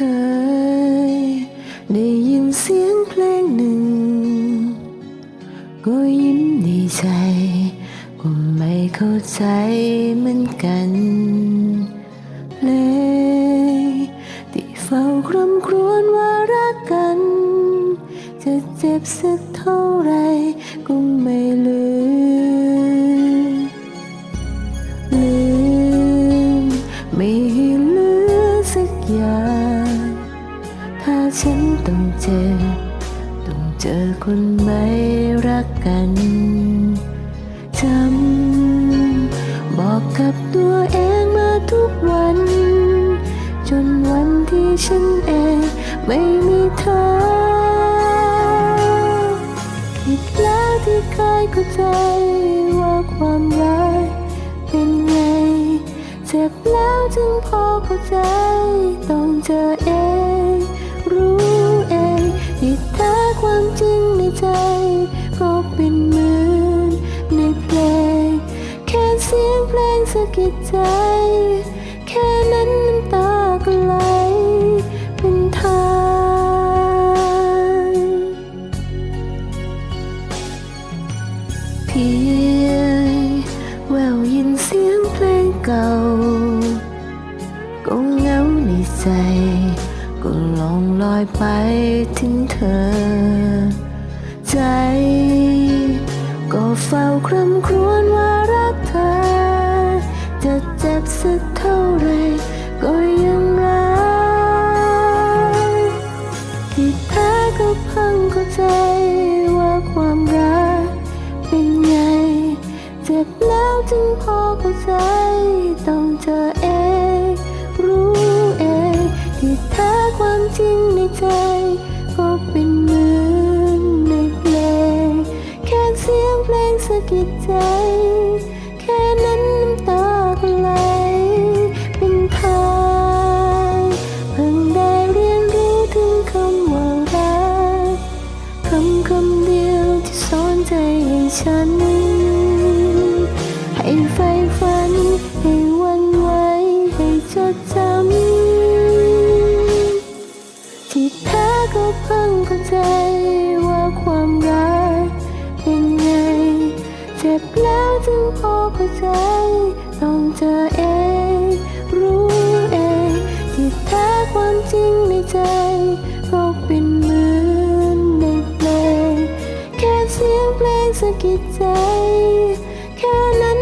เคย ได้ยินเสียงเพลงหนึ่ง ก็ยิ้มในใจ ก็ไม่เข้าใจเหมือนกันเพลงที่เฝ้าคร่ำครวญว่ารักกัน จะเจ็บสักเท่าไรก็ไม่ลืม ถ้าฉันต้องเจอ ต้องเจอคนไม่รักกันจำบอกกับตัวเองมาทุกวัน จนวันที่ฉันเองไม่มีเธอผิดแล้วที่เคยเข้าใจว่าความรักเป็นไง เจ็บแล้วจึงพอเข้าใจ ต้องเจอ องที่แท้ความจริงในใจ ก็เป็นเหมือนในเพลง แค่เสียงเพลงสะกิดใจ แค่นั้นน้ำตาก็ไหลเป็นทางเพียงแววยินเสียงเพลงเก่า ก็เหงาในใจ ก็ลองลอยไปถึงเธอ ใจ ก็เฝ้าคร่ำครวญว่ารักเธอ จะเจ็บสักเท่าไรก็ยังรัก จริงในใจ ก็เป็นเหมือนในเพลง แค่เสียงเพลงสะกิดใจ แค่นั้นน้ำตาก็ไหลเป็นทางเพิ่งได้เรียนรู้ถึงคำว่ารักคำคำเดียวที่สอนใจให้ฉัน ให้ไฟฝัน บแล้วจึงพอเข้าใจ ต้องเจอเอง รู้เองที่แท้ความจริงในใจก็เป็นเหมือนในเพลงแค่เสียงเพลงสะกิดใจ แค่นั้น